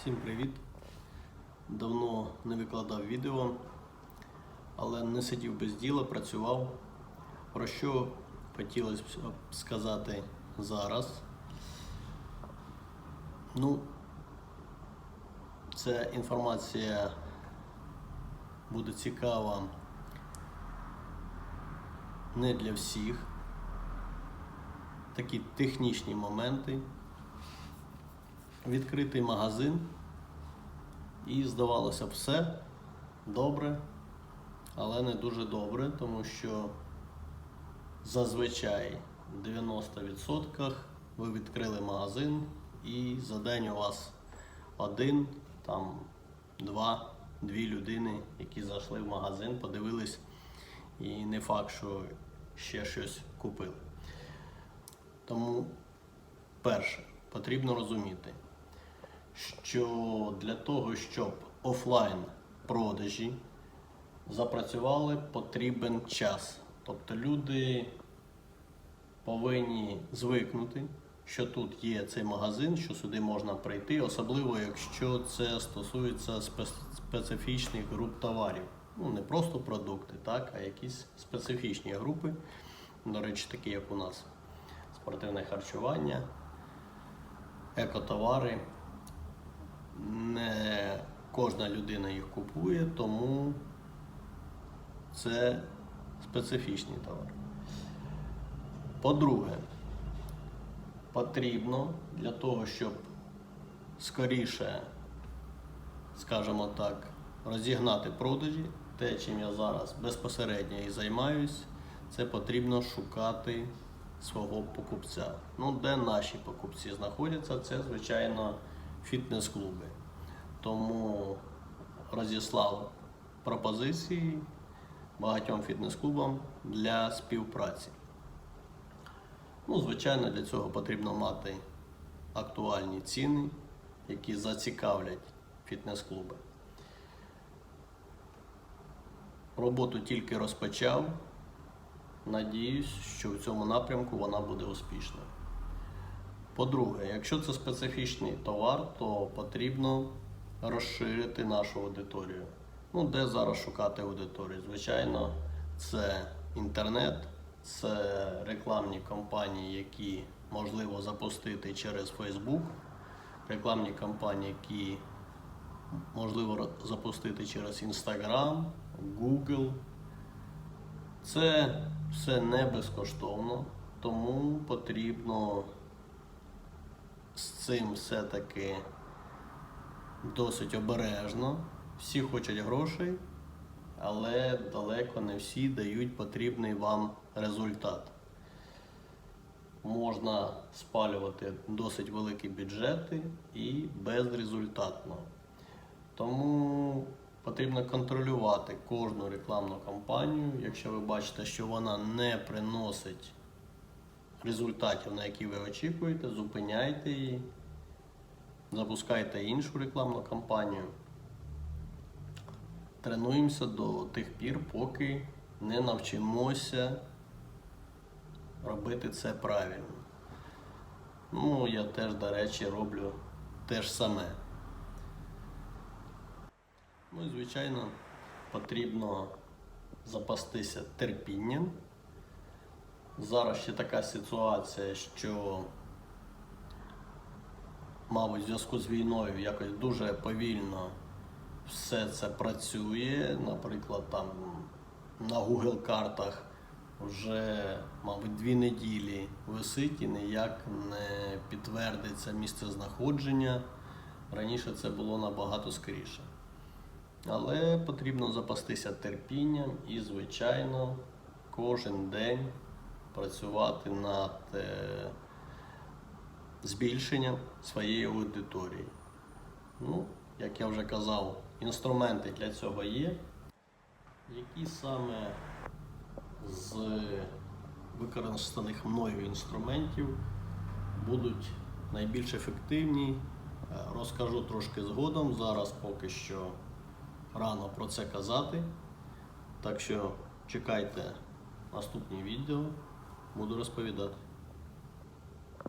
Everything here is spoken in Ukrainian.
Всім привіт! Давно не викладав відео, але не сидів без діла, працював. Про що хотілося б сказати зараз. Ну, ця інформація буде цікава не для всіх. Такі технічні моменти. Відкритий магазин. І здавалося все добре, але не дуже добре, тому що зазвичай в 90% ви відкрили магазин і за день у вас один, там два, дві людини, які зайшли в магазин, подивились, і не факт, що ще щось купили. Тому перше, потрібно розуміти що для того, щоб офлайн продажі запрацювали, потрібен час. Тобто люди повинні звикнути, що тут є цей магазин, що сюди можна прийти, особливо якщо це стосується специфічних груп товарів. Ну, не просто продукти, так, а якісь специфічні групи. До речі, такі як у нас спортивне харчування, екотовари не кожна людина їх купує, тому це специфічний товар. По-друге, потрібно для того, щоб скоріше, скажімо так, розігнати продажі, те, чим я зараз безпосередньо і займаюсь, це потрібно шукати свого покупця. Ну, де наші покупці знаходяться, це, звичайно, фітнес-клуби. Тому розіслав пропозиції багатьом фітнес-клубам для співпраці. Ну, звичайно, для цього потрібно мати актуальні ціни, які зацікавлять фітнес-клуби. Роботу тільки розпочав. Надіюсь, що в цьому напрямку вона буде успішною. По-друге, якщо це специфічний товар, то потрібно розширити нашу аудиторію. Ну, де зараз шукати аудиторію? Звичайно, це інтернет, це рекламні кампанії, які можливо запустити через Facebook, рекламні кампанії, які можливо запустити через Instagram, Google. Це все не безкоштовно, тому потрібно з цим все-таки досить обережно. Всі хочуть грошей, але далеко не всі дають потрібний вам результат. Можна спалювати досить великі бюджети і безрезультатно. Тому потрібно контролювати кожну рекламну кампанію. Якщо ви бачите, що вона не приносить результатів, на які ви очікуєте, зупиняйте її, запускайте іншу рекламну кампанію. Тренуємося до тих пір, поки не навчимося робити це правильно. Ну, я теж, до речі, роблю те ж саме. Ну і звичайно, потрібно запастися терпінням. Зараз ще така ситуація, що, мабуть, в зв'язку з війною якось дуже повільно все це працює. Наприклад, там на Google картах вже, мабуть, дві неділі висить і ніяк не підтвердиться місце знаходження. Раніше це було набагато скоріше. Але потрібно запастися терпінням і, звичайно, кожен день працювати над е, збільшенням своєї аудиторії. Ну, як я вже казав, інструменти для цього є. Які саме з використаних мною інструментів будуть найбільш ефективні, е, розкажу трошки згодом. Зараз поки що рано про це казати. Так що чекайте наступні відео, буду розповідати.